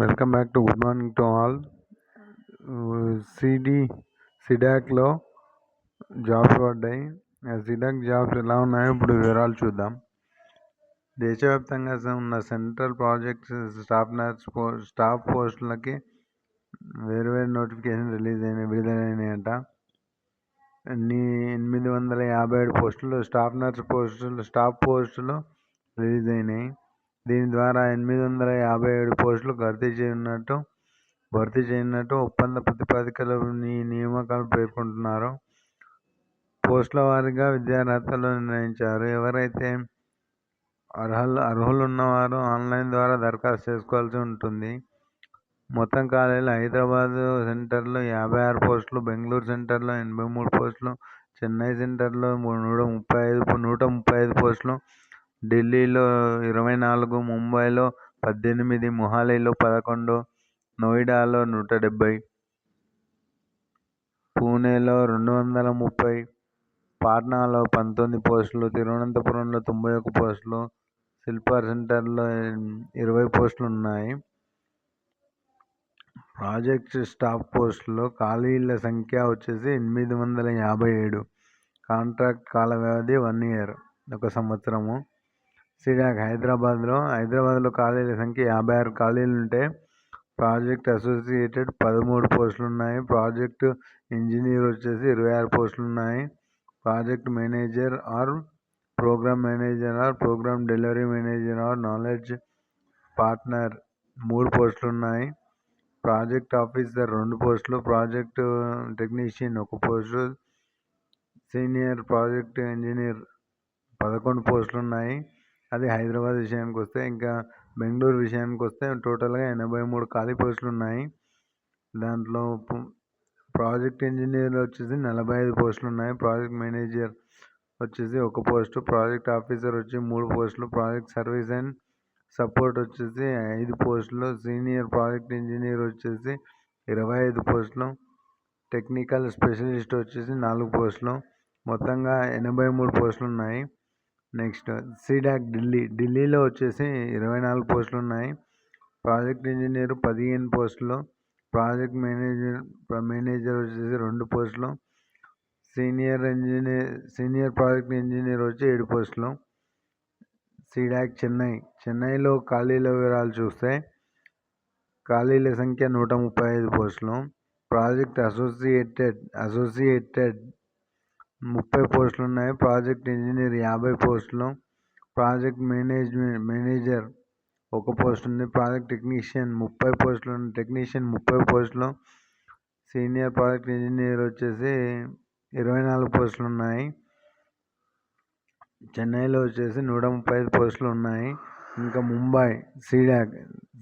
Welcome back to good morning to all. CD సిడాక్లో jobs పడ్డాయి. CDAC jobs ఎలా ఉన్నాయో ఇప్పుడు వివరాలు చూద్దాం. దేశవ్యాప్తంగా ఉన్న central projects staff nurse post staff పోస్టులకి వేరు వేరు నోటిఫికేషన్ రిలీజ్ అయినాయి విడుదలైనాయట. నీ ఎనిమిది వందల యాభై ఏడు పోస్టులు స్టాఫ్ నర్స్ పోస్టులు స్టాఫ్ పోస్టులు రిలీజ్ అయినాయి. దీని ద్వారా ఎనిమిది వందల యాభై ఏడు పోస్టులు భర్తీ చేయనున్నట్టు భర్తీ చేయనున్నట్టు ఒప్పంద ప్రతిపాదికలో ఈ నియామకాలు పేర్కొంటున్నారు. పోస్టుల వారీగా విద్యార్హతలు నిర్ణయించారు. ఎవరైతే అర్హులు అర్హులు ఉన్నవారు ఆన్లైన్ ద్వారా దరఖాస్తు చేసుకోవాల్సి ఉంటుంది. మొత్తం ఖాళీలు హైదరాబాద్ సెంటర్లో యాభై ఆరు పోస్టులు బెంగళూరు సెంటర్లో ఎనభై మూడు పోస్టులు చెన్నై సెంటర్లో నూట ముప్పై ఐదు నూట ముప్పై ఐదు పోస్టులు ఢిల్లీలో ఇరవై నాలుగు ముంబైలో పద్దెనిమిది మొహాలీలో పదకొండు నోయిడాలో నూట డెబ్బై పూణేలో రెండు వందల ముప్పై పాట్నాలో పంతొమ్మిది పోస్టులు తిరువనంతపురంలో తొంభై ఒక పోస్టులు శిల్పా సెంటర్లో ఇరవై పోస్టులు ఉన్నాయి. ప్రాజెక్ట్ స్టాఫ్ పోస్టులో ఖాళీల సంఖ్య వచ్చేసి ఎనిమిది వందల యాభై ఏడు. కాంట్రాక్ట్ కాల వ్యవధి వన్ ఇయర్ ఒక సంవత్సరము. సిడాక్ హైదరాబాద్లో. హైదరాబాద్లో ఖాళీల సంఖ్య యాభై ఆరు ఖాళీలు ఉంటే ప్రాజెక్ట్ అసోసియేటెడ్ పదమూడు పోస్టులు ఉన్నాయి ప్రాజెక్ట్ ఇంజనీర్ వచ్చేసి ఇరవై ఆరు పోస్టులు ఉన్నాయి project manager or program manager or program delivery manager or knowledge partner మూడు పోస్టులు ఉన్నాయి ప్రాజెక్ట్ ఆఫీసర్ రెండు పోస్టులు ప్రాజెక్ట్ టెక్నీషియన్ ఒక పోస్టు సీనియర్ ప్రాజెక్ట్ ఇంజనీర్ పదకొండు పోస్టులు ఉన్నాయి అది హైదరాబాద్ విషయానికి వస్తే ఇంకా బెంగళూరు విషయానికి వస్తే టోటల్గా ఎనభై మూడు ఖాళీ పోస్టులు ఉన్నాయి దాంట్లో ప్రాజెక్ట్ ఇంజనీర్ వచ్చేసి నలభై ఐదు పోస్టులు ఉన్నాయి ప్రాజెక్ట్ మేనేజర్ వచ్చేసి ఒక పోస్టు ప్రాజెక్ట్ ఆఫీసర్ వచ్చి మూడు పోస్టులు ప్రాజెక్ట్ సర్వీస్ అండ్ సపోర్ట్ వచ్చేసి ఐదు పోస్టులు సీనియర్ ప్రాజెక్ట్ ఇంజనీర్ వచ్చేసి ఇరవై ఐదు పోస్టులు టెక్నికల్ స్పెషలిస్ట్ వచ్చేసి నాలుగు పోస్టులు మొత్తంగా ఎనభై మూడు పోస్టులు ఉన్నాయి నెక్స్ట్ సిడాక్ ఢిల్లీ. ఢిల్లీలో వచ్చేసి ఇరవై నాలుగు పోస్టులు ఉన్నాయి. ప్రాజెక్ట్ ఇంజనీర్ పదిహేను పోస్టులు. ప్రాజెక్ట్ మేనేజర్ మేనేజర్ వచ్చేసి రెండు పోస్టులు. Senior engineer senior project engineer వచ్చి ఏడు పోస్టులు. సిడాక్ చెన్నై. చెన్నైలో ఖాళీల వివరాలు చూస్తే ఖాళీల సంఖ్య నూట ముప్పై ఐదు పోస్టులు. ప్రాజెక్ట్ అసోసియేటెడ్ అసోసియేటెడ్ ముప్పై పోస్టులు ఉన్నాయి. ప్రాజెక్ట్ ఇంజనీర్ యాభై పోస్టులు. ప్రాజెక్ట్ మేనేజ్మెంట్ మేనేజర్ ఒక పోస్ట్ ఉంది. ప్రాజెక్ట్ టెక్నీషియన్ ముప్పై పోస్టులు టెక్నీషియన్ ముప్పై పోస్టులు. సీనియర్ ప్రాజెక్ట్ ఇంజనీర్ వచ్చేసి ఇరవై నాలుగు పోస్టులు ఉన్నాయి. చెన్నైలో వచ్చేసి నూట ముప్పై ఐదు పోస్టులు ఉన్నాయి. ఇంకా ముంబై సీడాక్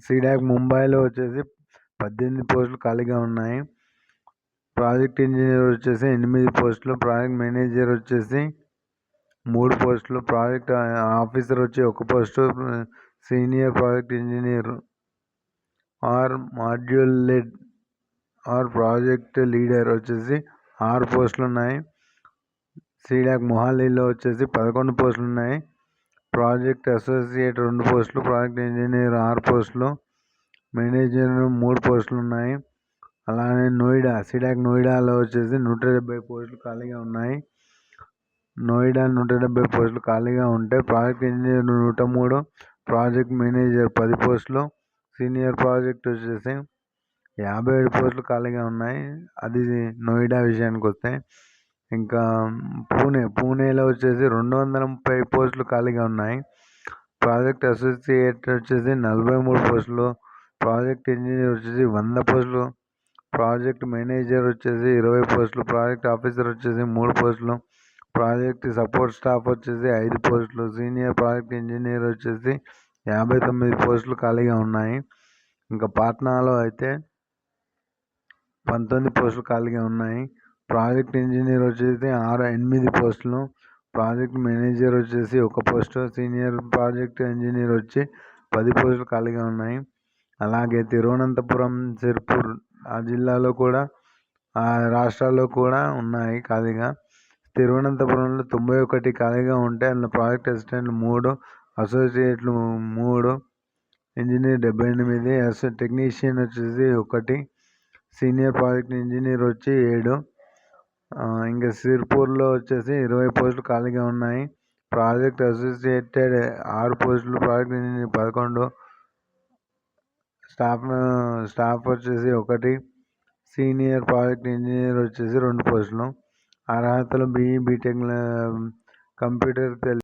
సీడాక్ ముంబైలో వచ్చేసి పద్దెనిమిది పోస్టులు ఖాళీగా ఉన్నాయి. ప్రాజెక్ట్ ఇంజనీర్ వచ్చేసి ఎనిమిది పోస్టులు ప్రాజెక్ట్ మేనేజర్ వచ్చేసి మూడు పోస్టులు ప్రాజెక్ట్ ఆఫీసర్ వచ్చి ఒక post senior project engineer or module lead or project leader వచ్చేసి ఆరు పోస్టులు ఉన్నాయి. సీడాక్ మొహాలీలో వచ్చేసి పదకొండు పోస్టులు ఉన్నాయి. ప్రాజెక్ట్ అసోసియేట్ రెండు పోస్టులు ప్రాజెక్ట్ ఇంజనీర్ ఆరు పోస్టులు మేనేజర్ మూడు పోస్టులు ఉన్నాయి. అలానే నోయిడా సిడాక్ నోయిడాలో వచ్చేసి నూట డెబ్బై పోస్టులు ఖాళీగా ఉన్నాయి. నోయిడా నూట డెబ్బై పోస్టులు ఖాళీగా ఉంటే ప్రాజెక్ట్ ఇంజనీర్ నూట మూడు ప్రాజెక్ట్ మేనేజర్ పది పోస్టులు సీనియర్ ప్రాజెక్ట్ వచ్చేసి యాభై ఏడు పోస్టులు ఖాళీగా ఉన్నాయి. అది నోయిడా విషయానికి వస్తే ఇంకా పూణే పూణేలో వచ్చేసి రెండు వందల ముప్పై పోస్టులు ఖాళీగా ఉన్నాయి. ప్రాజెక్ట్ అసోసియేట్ వచ్చేసి నలభై మూడు పోస్టులు ప్రాజెక్ట్ ఇంజనీర్ వచ్చేసి వంద పోస్టులు ప్రాజెక్ట్ మేనేజర్ వచ్చేసి ఇరవై పోస్టులు ప్రాజెక్ట్ ఆఫీసర్ వచ్చేసి మూడు పోస్టులు ప్రాజెక్ట్ సపోర్ట్ స్టాఫ్ వచ్చేసి ఐదు పోస్టులు సీనియర్ ప్రాజెక్ట్ ఇంజనీర్ వచ్చేసి యాభై తొమ్మిది పోస్టులు ఖాళీగా ఉన్నాయి. ఇంకా పాట్నాలో అయితే పంతొమ్మిది పోస్టులు ఖాళీగా ఉన్నాయి. ప్రాజెక్ట్ ఇంజనీర్ వచ్చేసి ఆరు ఎనిమిది పోస్టులు ప్రాజెక్ట్ మేనేజర్ వచ్చేసి ఒక పోస్టు సీనియర్ ప్రాజెక్ట్ ఇంజనీర్ వచ్చి పది పోస్టులు ఖాళీగా ఉన్నాయి. అలాగే తిరువనంతపురం సిర్పూర్ ఆ జిల్లాలో కూడా ఆ రాష్ట్రాల్లో కూడా ఉన్నాయి ఖాళీగా. తిరువనంతపురంలో తొంభై ఒకటి ఖాళీగా ఉంటే అందులో ప్రాజెక్ట్ అసిస్టెంట్లు మూడు అసోసియేట్లు మూడు ఇంజనీర్ డెబ్బై ఎనిమిది అసో టెక్నీషియన్ వచ్చేసి ఒకటి సీనియర్ ప్రాజెక్ట్ ఇంజనీర్ వచ్చి ఏడు ఇంకా సిర్పూర్లో వచ్చేసి ఇరవై పోస్టులు ఖాళీగా ఉన్నాయి. ప్రాజెక్ట్ అసోసియేటెడ్ ఆరు పోస్టులు ప్రాజెక్ట్ ఇంజనీర్ పదకొండు స్టాఫ్ స్టాఫ్ వచ్చేసి ఒకటి సీనియర్ ప్రాజెక్ట్ ఇంజనీర్ వచ్చేసి రెండు పోస్టులు. అర్హతలు బీఈ బీటెక్ కంప్యూటర్ తెలి